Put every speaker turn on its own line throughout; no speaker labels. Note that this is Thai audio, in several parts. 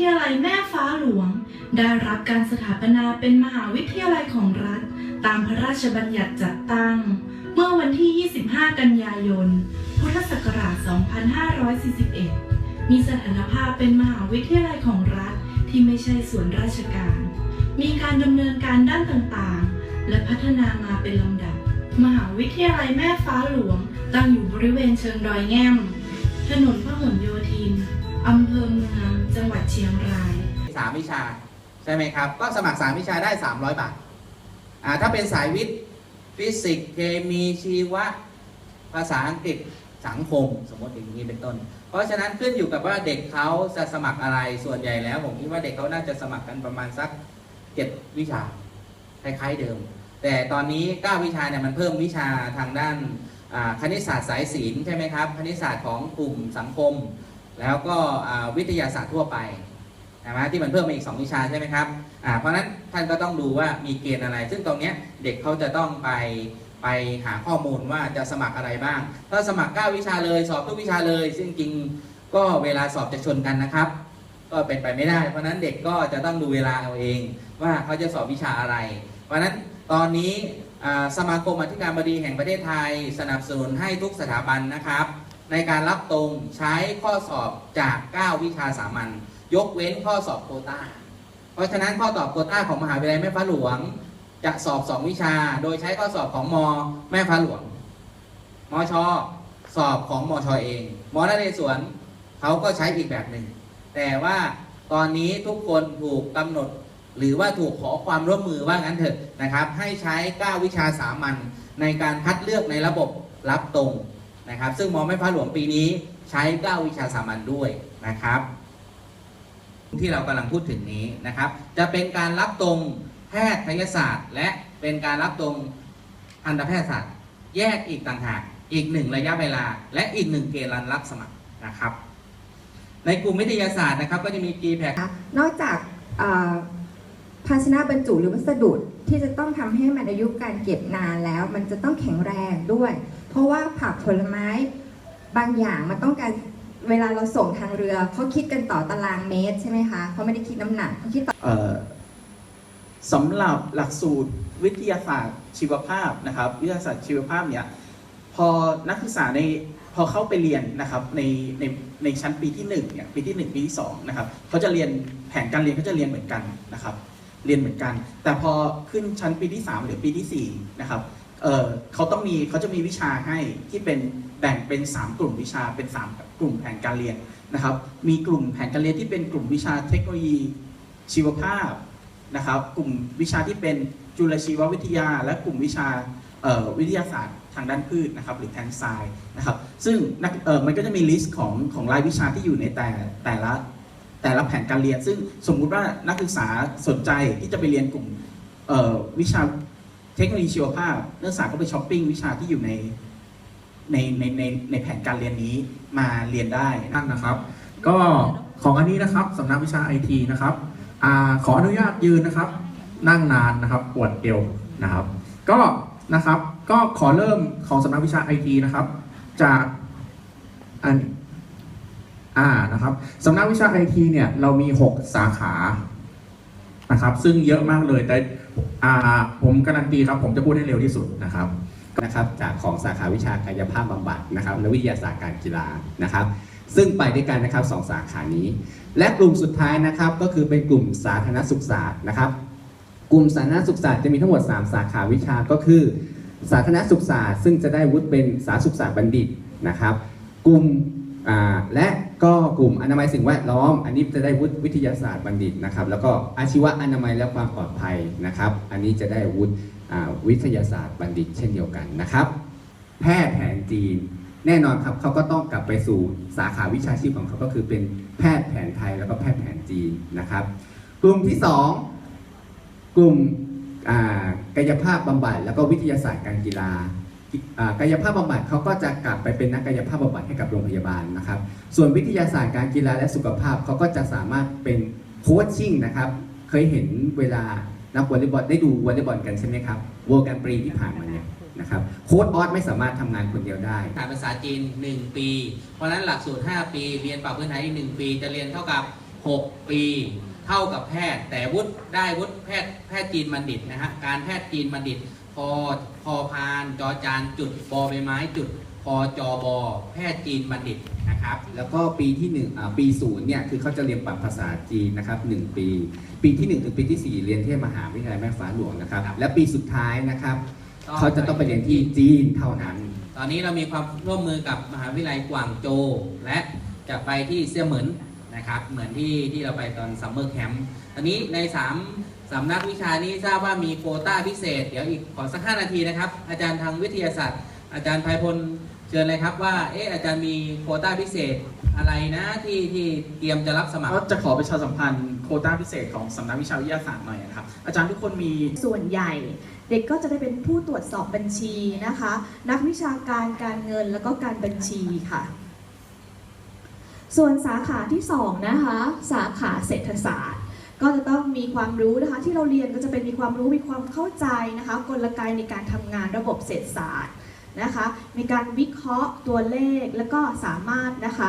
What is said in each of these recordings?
วิทยาลัยแม่ฟ้าหลวง ได้รับการสถาปนาเป็นมหาวิทยาลัยของรัฐ ตามพระราชบัญญัติจัดตั้ง เมื่อวันที่ 25 กันยายน พุทธศักราช 2541 มีสถานภาพเป็นมหาวิทยาลัยของรัฐที่ไม่ใช่ส่วนราชการ มีการดำเนินการด้านต่างๆ และพัฒนามาเป็นลำดับ มหาวิทยาลัยแม่ฟ้าหลวง ตั้งอยู่บริเวณเชิงดอยแง้มถนนพหลโยธินอำเภอเมือง จังหวัดเชียงราย
สามวิชา ใช่ไหมครับ ก็สมัครสามวิชาได้ 300 บาทอ่าถ้าเป็นสายวิทย์ ฟิสิกส์ เคมี ชีวะ ภาษาอังกฤษ สังคม สมมติอย่างนี้เป็นต้น เพราะฉะนั้นขึ้นอยู่กับว่าเด็กเขาจะสมัครอะไร ส่วนใหญ่แล้ว ผมคิดว่าเด็กเขาน่าจะสมัครกันประมาณสักเจ็ดวิชา คล้ายๆเดิม แต่ตอนนี้ 9 วิชาเนี่ยมันเพิ่มวิชาทางด้านคณิตศาสตร์สายศิลป์ใช่ไหมครับ คณิตศาสตร์ของกลุ่มสังคม แล้วก็วิทยาศาสตร์ทั่วไปนะฮะที่มันเพิ่มมาอีก 2 วิชาใช่ไหมครับเพราะนั้นท่านก็ต้องดูว่ามีเกณฑ์อะไร ซึ่งตรงนี้เด็กเขาจะต้องไปไปหาข้อมูลว่าจะสมัครอะไรบ้าง ถ้าสมัคร 9 วิชาเลยสอบทุกวิชาเลย ซึ่งจริงก็เวลาสอบจะชนกันนะครับ ก็เป็นไปไม่ได้ เพราะนั้นเด็กก็จะต้องดูเวลาเอาเอง ว่าเขาจะสอบวิชาอะไร เพราะนั้นตอนนี้สมาคมอธิการบดีแห่งประเทศไทย สนับสนุนให้ทุกสถาบันนะครับ ในการรับตรงใช้ข้อสอบจาก 9 วิชาสามัญยกเว้นข้อสอบโคตาเพราะฉะนั้นข้อตอบโควตาของมหาวิทยาลัยแม่ฟ้าหลวง จะสอบ 2 วิชา โดยใช้ข้อสอบของมแม่ฟ้าหลวงมชสอบของมชเองมนเรศวรเขาก็ใช้อีกแบบหนึ่ง แต่ว่าตอนนี้ทุกคนถูกกำหนด หรือว่าถูกขอความร่วมมือว่างั้นเถอะนะครับ ให้ใช้ 9 วิชาสามัญในการคัดเลือกในระบบรับตรง นะครับ ซึ่งมอแม่ฟ้าหลวงปีนี้ใช้9วิชาสามัญด้วยนะครับ ที่เรากำลังพูดถึงนี้นะครับ จะเป็นการรับตรงแพทยศาสตร์ และเป็นการรับตรงทันตแพทยศาสตร์ แยกอีกต่างหากอีกหนึ่งระยะเวลา และอีกหนึ่งเกณฑ์รับสมัครนะครับ ในกลุ่มวิทยาศาสตร์นะครับก็จะมี g p a c
นอกจากภาชนะบรรจุหรือวัสดุที่จะต้องทำให้มันอายุการเก็บนานแล้ว มันจะต้องแข็งแรงด้วย เพราะว่าผักผลไม้บางอย่างมันต้องการเวลาเราส่งทางเรือเขาคิดกันต่อตารางเมตรใช่ไหมคะเขาไม่ได้คิดน้ำหนักเขาคิดต่อ
เอ่อสำหรับหลักสูตรวิทยาศาสตร์ชีวภาพนะครับ วิทยาศาสตร์ชีวภาพเนี่ยพอนักศึกษาในพอเข้าไปเรียนนะครับในในในชั้นปีที่1เนี่ยปีที่ 1 ปีที่2นะครับเขาจะเรียนแผนการเรียนเขาจะเรียนเหมือนกันนะครับ เรียนเหมือนกัน แต่พอขึ้นชั้นปีที่ 3 หรือปีที่4นะครับ เออเขาต้องมีเขาจะมีวิชาให้ที่เป็นแบ่งเป็น 3 กลุ่มวิชาเป็น 3 กลุ่มแผนการเรียนนะครับ มีกลุ่มแผนการเรียนที่เป็นกลุ่มวิชาเทคโนโลยีชีวภาพนะครับ กลุ่มวิชาที่เป็นจุลชีววิทยา และกลุ่มวิชาวิทยาศาสตร์ทางด้านพืชนะครับหรือแทนไซนะครับ ซึ่งมันก็จะมีลิสต์ของของรายวิชาที่อยู่ในแต่แต่ละแต่ละแผนการเรียน ซึ่งสมมุติว่านักศึกษาสนใจที่จะไปเรียนกลุ่มวิชา เทคโนโลยีชีวภาพนักศึกษาก็ไปช้อปปิ้งวิชาที่อยู่ในในในในในแผนการเรียนนี้มาเรียนได้
ท่านนะครับ ก็ของอันนี้นะครับสำนักวิชาไอทีนะครับอาขออนุญาตยืนนะครับ นั่งนานนะครับปวดเอวนะครับ ก็นะครับก็ขอเริ่มของสำนักวิชาไอทีนะครับ จากอันอ่านะครับสำนักวิชาไอทีเนี่ยเรามี 6 สาขานะครับ ซึ่งเยอะมากเลยแต่ อ่าผมการันตีครับผมจะพูดให้เร็วที่สุดนะครับ
นะครับจากของสาขาวิชากายภาพบำบัดนะครับและวิทยาศาสตร์การกีฬานะครับ ซึ่งไปด้วยกันนะครับสองสาขานี้ และกลุ่มสุดท้ายนะครับก็คือเป็นกลุ่มสาธารณสุขศาสตร์นะครับ กลุ่มสาธารณสุขศาสตร์จะมีทั้งหมด 3 สาขาวิชาก็คือ สาธารณสุขศาสตร์ ซึ่งจะได้วุฒิเป็นสาธารณสุขศาสตร์บัณฑิตนะครับ กลุ่มและ ก็กลุ่มอนามัยสิ่งแวดล้อม อันนี้จะได้วุฒิวิทยาศาสตร์บัณฑิตนะครับ แล้วก็อาชีวะอนามัยและความปลอดภัยนะครับ อันนี้จะได้วุฒิวิทยาศาสตร์บัณฑิต เช่นเดียวกันนะครับ แพทย์แผนจีน แน่นอนครับเขาก็ต้องกลับไปสู่สาขาวิชาชีพของเขาก็คือเป็นแพทย์แผนไทยแล้วก็แพทย์แผนจีนนะครับ กลุ่มที่สองกลุ่มกายภาพบำบัดแล้วก็วิทยาศาสตร์การกีฬา กายภาพบำบัดเขาก็จะกลับไปเป็นนักกายภาพบำบัดให้กับโรงพยาบาลนะครับ ส่วนวิทยาศาสตร์การกีฬาและสุขภาพเขาก็จะสามารถเป็นโค้ชชิ่งนะครับ เคยเห็นเวลานักวอลเลย์บอลได้ดูวอลเลย์บอลกันใช่ไหมครับเวิลด์แกรนด์ปรีที่ผ่านมาเนี่ยนะครับโค้ชออสไม่สามารถทำงานคนเดียวได้
ผ่านภาษาจีน 1 ปี เพราะฉะนั้นหลักสูตร 5 ปี เรียนปรับพื้นฐานอีก 1 ปี จะเรียนเท่ากับ 6 ปี เท่ากับแพทย์ แต่วุฒิได้วุฒิแพทย์แพทย์จีนบัณฑิตนะฮะการแพทย์จีนบัณฑิต พอพอพานจอจานจุดบอใบไม้จุดพอจอบอแพทย์จีนบัณฑิตนะครับ
แล้วก็ปีที่หนึ่งอ่าปีศูนย์เนี่ยคือเขาจะเรียนปรับภาษาจีนนะครับหนึ่งปี ปีที่หนึ่งถึงปีที่สี่เรียนที่มหาวิทยาลัยแม่ฟ้าหลวงนะครับ
ครับ
และปีสุดท้ายนะครับ
ต้อง
เขาจะต้องไปเรียนที่จีนเท่านั้น
ตอนนี้เรามีความร่วมมือกับมหาวิทยาลัยกวางโจวและจะไปที่เซี่ยเหมินนะครับ เหมือนที่ที่เราไปตอนซัมเมอร์แคมป์ตอนนี้ใน3 สำนักวิชานี้ทราบว่ามีโควต้าพิเศษ เดี๋ยวอีกขอสักห้านาทีนะครับ อาจารย์ทางวิทยาศาสตร์ อาจารย์ภัยพลเชิญเลยครับว่าเอออาจารย์มีโควต้าพิเศษอะไรนะที่ที่เตรียมจะรับสมัคร
ก็จะขอประชาสัมพันธ์โควต้าพิเศษของสำนักวิชาวิทยาศาสตร์หน่อยนะครับ อาจารย์ทุกคนมี
ส่วนใหญ่ เด็กก็จะได้เป็นผู้ตรวจสอบบัญชีนะคะ นักวิชาการการเงินแล้วก็การบัญชีค่ะ ส่วนสาขาที่สองนะคะ สาขาเศรษฐศาสตร์ ก็จะต้องมีความรู้นะคะ ที่เราเรียนก็จะเป็นมีความรู้มีความเข้าใจนะคะกลไกในการทำงานระบบเศรษฐศาสตร์นะคะมีการวิเคราะห์ตัวเลขแล้วก็สามารถนะคะ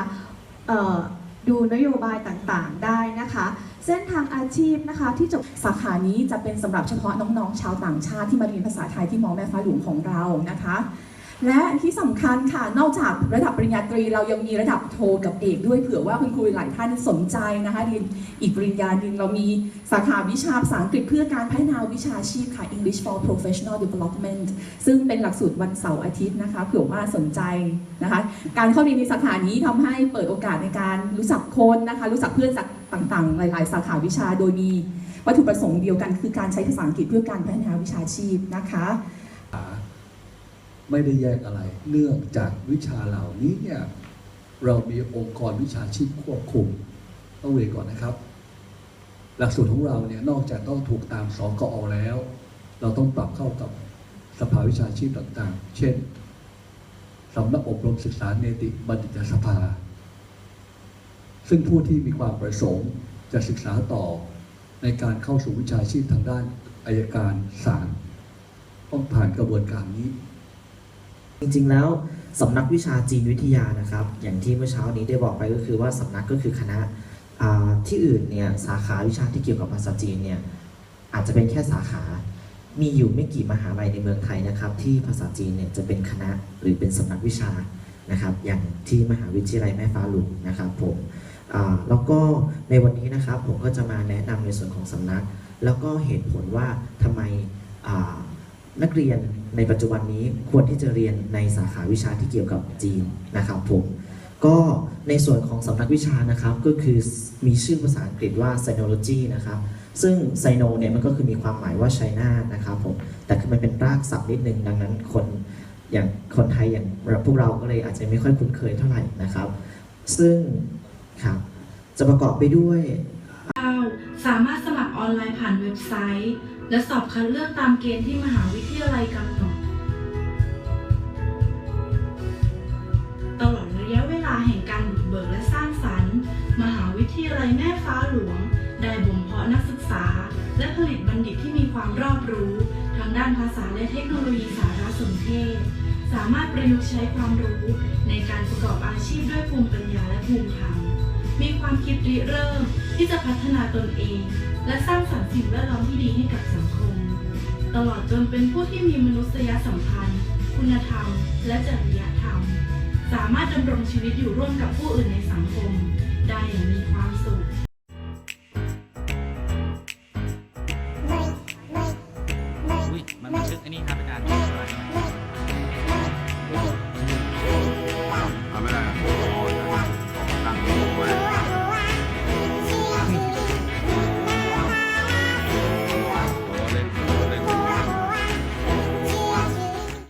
ดูนโยบายต่างๆได้นะคะ เส้นทางอาชีพนะคะที่จบ
สาขานี้จะเป็นสำหรับเฉพาะน้องๆ ชาวต่างชาติที่มาเรียนภาษาไทยที่มอแม่ฟ้าหลวงของเรานะคะ และที่สำคัญค่ะ นอกจากระดับปริญญาตรี เรายังมีระดับโทกับเอกด้วยเผื่อว่าคุณครูหลายท่านสนใจนะคะเรียนอีกปริญญาหนึ่งเรามีสาขาวิชาภาษาอังกฤษเพื่อการพัฒนาวิชาชีพค่ะ English for Professional Development ซึ่งเป็นหลักสูตรวันเสาร์อาทิตย์นะคะเผื่อว่าสนใจนะคะ การเข้าเรียนในสาขานี้ทำให้เปิดโอกาสในการรู้จักคนนะคะ รู้จักเพื่อนจากต่างๆ หลาย ๆ สาขาวิชาโดยมีวัตถุประสงค์เดียวกันคือการใช้ภาษาอังกฤษเพื่อการพัฒนาวิชาชีพนะคะ
ไม่ได้แยกอะไร เนื่องจากวิชาเหล่านี้เนี่ยเรามีองค์กรวิชาชีพควบคุม ต้องเรียนก่อนนะครับ หลักสูตรของเราเนี่ยนอกจากต้องถูกตามสกอแล้ว เราต้องปรับเข้ากับสภาวิชาชีพต่างๆ เช่นสำนักอบรมศึกษาเนติบัณฑิตสภา ซึ่งผู้ที่มีความประสงค์จะศึกษาต่อในการเข้าสู่วิชาชีพทางด้านอายการศาลต้องผ่านกระบวนการนี้
จริง ๆ แล้วสำนักวิชาจีนวิทยานะครับ อย่างที่เมื่อเช้านี้ได้บอกไปก็คือว่าสำนักก็คือคณะที่อื่นเนี่ยสาขาวิชาที่เกี่ยวกับภาษาจีนเนี่ยอาจจะเป็นแค่สาขา มีอยู่ไม่กี่มหาลัยในเมืองไทยนะครับ ที่ภาษาจีนเนี่ยจะเป็นคณะหรือเป็นสำนักวิชานะครับ อย่างที่มหาวิทยาลัยแม่ฟ้าหลวงนะครับผมแล้วก็ในวันนี้นะครับผมก็จะมาแนะนำในส่วนของสำนัก แล้วก็เหตุผลว่าทำไมา นักเรียนในปัจจุบันนี้ควรที่จะเรียนในสาขาวิชาที่เกี่ยวกับจีนนะครับผมก็ในส่วนของสำนักวิชานะครับก็คือมีชื่อภาษาอังกฤษว่า Sinology นะครับซึ่ง Sino เนี่ยมันก็คือมีความหมายว่า China นะครับผมแต่คือมันเป็นรากศัพท์นิดนึงดังนั้นคนอย่างคนไทยอย่างพวกเราก็เลยอาจจะไม่ค่อยคุ้นเคยเท่าไหร่นะครับ ซึ่งครับจะประกอบไปด้วย
ออนไลน์ผ่านเว็บไซต์ และสอบคัดเลือกตามเกณฑ์ที่มหาวิทยาลัยกำหนดตลอดระยะเวลาแห่งการบุกเบิกและสร้างสรรค์ มหาวิทยาลัยแม่ฟ้าหลวง ได้บ่มเพาะนักศึกษา และผลิตบัณฑิตที่มีความรอบรู้ ทางด้านภาษาและเทคโนโลยีสารสนเทศ สามารถประยุกต์ใช้ความรู้ในการประกอบอาชีพด้วยภูมิปัญญาและภูมิธรรมมีความคิดริเริ่มที่จะพัฒนาตนเอง และสร้างสรรค์สิ่งแวดล้อมที่ดีให้กับสังคม ตลอดจนเป็นผู้ที่มีมนุษยสัมพันธ์ คุณธรรม และจริยธรรม สามารถดำรงชีวิตอยู่ร่วมกับผู้อื่นในสังคม ได้อย่างมีความสุข
อุ้ยมันบันทึกอันนี้ครับอาจารย์